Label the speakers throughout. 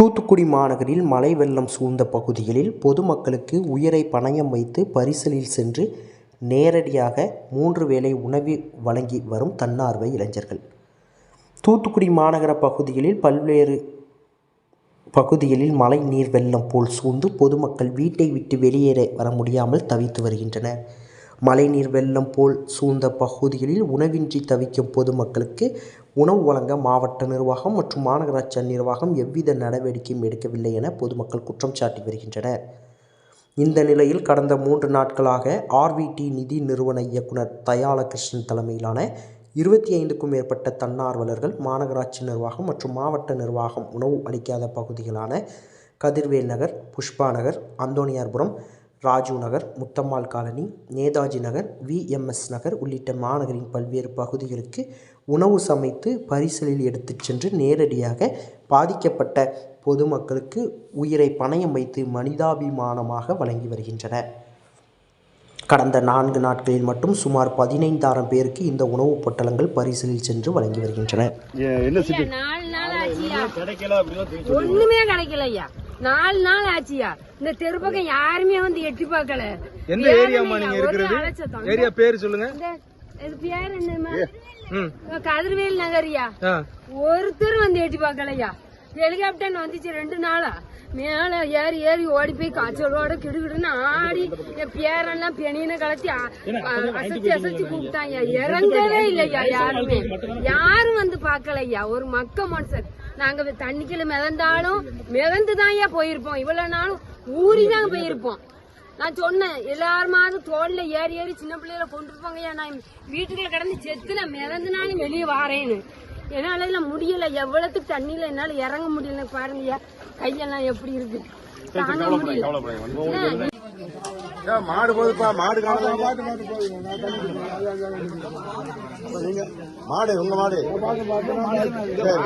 Speaker 1: தூத்துக்குடி மாநகரில் மழை வெள்ளம் சூழ்ந்த பகுதிகளில் பொதுமக்களுக்கு உயிரை பணயம் வைத்து பரிசலில் சென்று நேரடியாக மூன்று வேளை உணவு வழங்கி வரும் தன்னார்வ இளைஞர்கள். தூத்துக்குடி மாநகர பகுதிகளில் பல்வேறு பகுதிகளில் மழை நீர் வெள்ளம் போல் சூழ்ந்து பொதுமக்கள் வீட்டை விட்டு வெளியேற வர முடியாமல் தவித்து வருகின்றனர். மழைநீர் வெள்ளம் போல் சூழ்ந்த பகுதிகளில் உணவின்றி தவிக்கும் பொதுமக்களுக்கு உணவு வழங்க மாவட்ட நிர்வாகம் மற்றும் மாநகராட்சி நிர்வாகம் எவ்வித நடவடிக்கையும் எடுக்கவில்லை என பொதுமக்கள் குற்றம் சாட்டி வருகின்றனர். இந்த நிலையில் கடந்த மூன்று நாட்களாக ஆர்விடி நிதி நிறுவன இயக்குனர் தயாலகிருஷ்ணன் தலைமையிலான இருபத்தி ஐந்துக்கும் மேற்பட்ட தன்னார்வலர்கள் மாநகராட்சி நிர்வாகம் மற்றும் மாவட்ட நிர்வாகம் உணவு அளிக்காத பகுதிகளான கதிர்வேல் நகர் புஷ்பா நகர் அந்தோனியார்புரம் ராஜீவ் நகர் முத்தம்மாள் காலனி நேதாஜி நகர் விஎம்எஸ் நகர் உள்ளிட்ட மாநகரின் பல்வேறு பகுதிகளுக்கு உணவு சமைத்து பரிசலில் எடுத்துச் சென்று நேரடியாக பாதிக்கப்பட்ட பொதுமக்களுக்கு உயிரை பணயம் வைத்து மனிதாபிமானமாக வழங்கி வருகின்றனர் கடந்த நான்கு நாட்களில் மட்டும் சுமார் பதினைந்தாயிரம் பேருக்கு இந்த உணவுப் பொட்டலங்கள் பரிசலில் சென்று வழங்கி வருகின்றனர்
Speaker 2: ஏ- என்ன சிட்டு?
Speaker 3: நாலு நாள் ஆச்சியா ஒண்ணுமே கிடைக்கல ஐயா. நாலு நாள் ஆச்சியா? இந்த தெரு பக்கம் யாருமே வந்து எட்டி பார்க்கல.
Speaker 4: எந்த ஏரியாமா நீங்க இருக்கிறது? ஏரியா பேர் சொல்லுங்க.
Speaker 3: இந்த இது பேர் என்னமா
Speaker 4: ம்.
Speaker 3: கதிர்வேல் நகரியா? ஒருத்தர் வந்து எட்டி பார்க்கலையா? ஹெலிகாப்டர் வந்துச்சு ரெண்டு நாளா. மேல ஏறி ஏறி ஓடி போய் காய்ச்சலோட கிடுகிடுன்னு ஆடி என் பேரெல்லாம் பெணியனை கலத்தி அசைச்சு அசைச்சு கூப்பிட்டாங்க. இறங்கவே இல்லையா யாருமே? யாரும் வந்து பார்க்கலையா? ஒரு மக்க மனுஷன். நாங்க தண்ணிக்குள்ள மிதந்தாலும் மிதந்து தான் போயிருப்போம். இவ்வளவு நாளும் ஊறி தான் போயிருப்போம். நான் சொன்னேன் எல்லாருமாவது தோல்ல ஏறி ஏறி சின்ன பிள்ளைகளை கொண்டு போங்கய்யா. நான் வீட்டுக்குள்ள கிடந்து செத்து நான் மிதந்துனாலும் வெளியே வாரேன்னு. என்னால எல்லாம் முடியல. எவ்வளவுக்கு தண்ணியில என்னால இறங்க முடியல பாருங்கய்யா. கையெல்லாம் எப்படி இருக்கு? தாங்க முடியல.
Speaker 2: மாடு போகுதுப்பா மாடு நீங்க மாடு உங்க மாடு. சரி.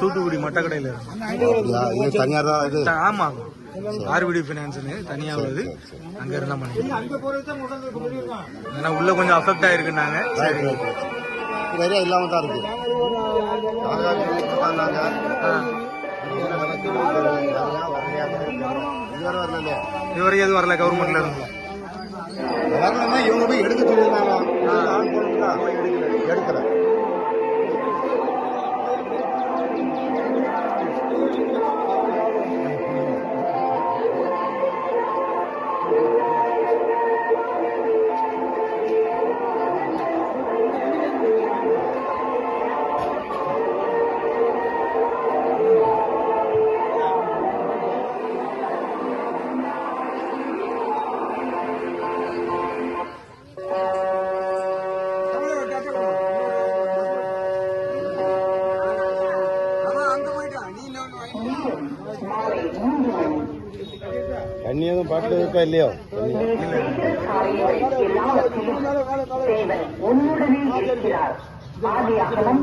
Speaker 4: தூத்துக்குடி மட்டக்கடையில
Speaker 2: தனியார் தான்
Speaker 4: ஆமா ஆர்பிடி பினான்ஸ்னு தனியா உள்ளது. அங்க இருந்தா பண்ணிக்கலாம் ஏன்னா உள்ள கொஞ்சம் அஃபெக்ட் ஆயிருக்குனாங்க
Speaker 2: ரைட், ரைட், ரைட். இது ஏரியா இல்லாம தான் இருக்கு நாங்க இதுவரை வரல
Speaker 4: இதுவரை எதுவும் வரல கவர்மெண்ட்ல இருந்து
Speaker 2: வரலன்னா இவங்க போய் எடுக்க தண்ணி எதுவும் பாட்டில் இருக்கா இல்லையோ?
Speaker 5: ஆதி அகலம்